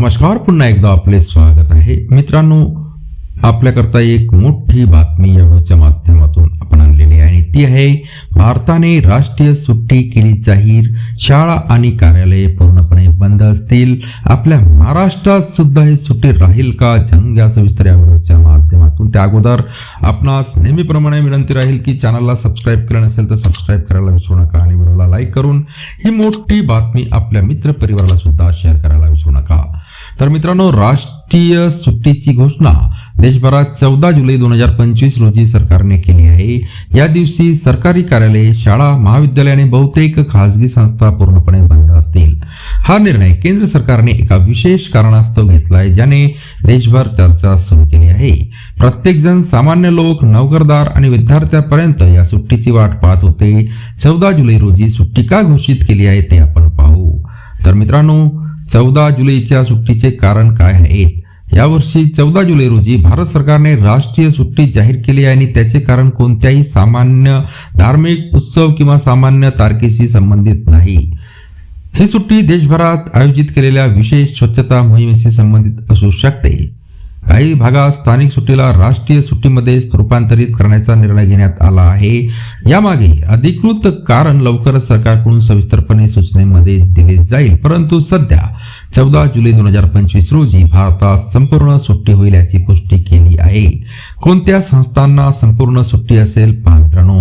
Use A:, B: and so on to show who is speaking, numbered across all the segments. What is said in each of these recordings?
A: नमस्कार पुन्हा एकदा आपले स्वागत आहे. मित्रांनो आपल्याकरता एक मोठी बातमी या व्हिडिओच्या माध्यमातून आपण आणलेली आहे. आणि ती आहे भारताने राष्ट्रीय सुट्टी केली जाहीर. शाळा आणि कार्यालये पूर्णपणे बंद असतील. आपल्या महाराष्ट्रात सुद्धा ही सुट्टी राहील का? जंग या सविस्तर या व्हिडिओच्या माध्यमातून. त्या अगोदर आपणास नेहमीप्रमाणे विनंती राहील की चॅनलला सबस्क्राईब केलं नसेल तर सबस्क्राईब करायला विसरू नका आणि व्हिडिओला लाईक करून ही मोठी बातमी आपल्या मित्र परिवाराला सुद्धा शेअर करायला विसरू नका. तर मित्रांनो राष्ट्रीय सुट्टीची घोषणा देशभरात चौदा जुलै दोन हजार पंचवीस रोजी सरकारने केली आहे. या दिवशी सरकारी कार्यालय शाळा महाविद्यालय आणि बहुतेक खासगी संस्था पूर्णपणे बंद असतील. हा निर्णय केंद्र सरकारने एका विशेष कारणास्तव घेतलाय ज्याने देशभर चर्चा सुरू केली आहे. प्रत्येक जण सामान्य लोक नोकरदार आणि विद्यार्थ्यापर्यंत या सुट्टीची वाट पाहत होते. चौदा जुलै रोजी सुट्टी का घोषित केली आहे ते आपण पाहू. तर मित्रांनो चौदा जुलैच्या सुट्टीचे कारण काय आहेत यावर्षी चौदा जुलै रोजी भारत सरकारने राष्ट्रीय सुट्टी जाहीर केली आहे आणि त्याचे कारण कोणत्याही सामान्य धार्मिक उत्सव किंवा सामान्य तारखेशी संबंधित नाही. ही सुट्टी देशभरात आयोजित केलेल्या विशेष स्वच्छता मोहिमेशी संबंधित असू शकते. काही भागात स्थानिक सुट्टीला राष्ट्रीय सुट्टीमध्ये रूपांतरित करण्याचा निर्णय घेण्यात आला आहे. यामागे अधिकृत कारण लवकरच सरकारकडून सविस्तरपणे सूचनेमध्ये दिले जाईल. परंतु सध्या चौदा जुलै दोन हजार पंचवीस रोजी भारतात संपूर्ण सुट्टी होईल याची पुष्टी केली आहे. कोणत्या संस्थांना संपूर्ण सुट्टी असेल पहा मित्रांनो.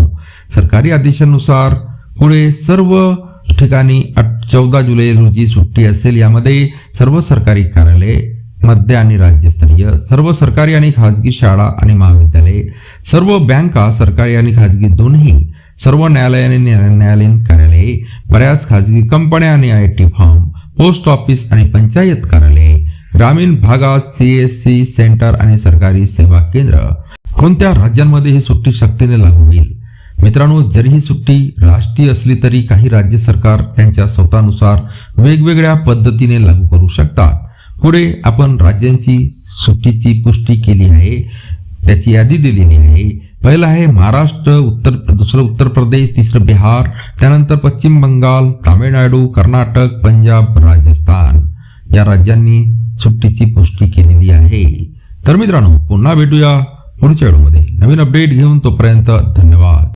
A: सरकारी आदेशानुसार पुढे सर्व ठिकाणी चौदा जुलै रोजी सुट्टी असेल. यामध्ये सर्व सरकारी कार्यालय मध्य आणि राज्यस्तरीय सर्व सरकारी आणि खाजगी शाळा आणि महाविद्यालये सर्व बँका सरकारी आणि खाजगी दोन्ही सर्व न्यायालय आणि न्यायालयीन कार्यालये बऱ्याच खाजगी कंपन्या आणि I T form post office आणि पंचायत कार्यालये ग्रामीण भागात सीएससी सेंटर आणि सरकारी सेवा केंद्र कोणत्या राज्यांमध्ये ही सुट्टी शक्तीने लागू होईल? मित्रांनो जरी ही सुट्टी राष्ट्रीय असली तरी काही राज्य सरकार त्यांच्या स्वतःनुसार वेगवेगळ्या पद्धतीने लागू करू शकतात. पुढे आपण राज्यांची सुट्टीची पुष्टी केली आहे त्याची यादी दिलेली आहे. पहिलं आहे महाराष्ट्र उत्तर दुसरं उत्तर प्रदेश तिसरं बिहार त्यानंतर पश्चिम बंगाल तामिळनाडू कर्नाटक पंजाब राजस्थान. या राज्यांनी सुट्टीची पुष्टी केलेली आहे. तर मित्रांनो पुन्हा भेटूया पुढच्या व्हिडिओमध्ये नवीन अपडेट घेऊन तोपर्यंत धन्यवाद.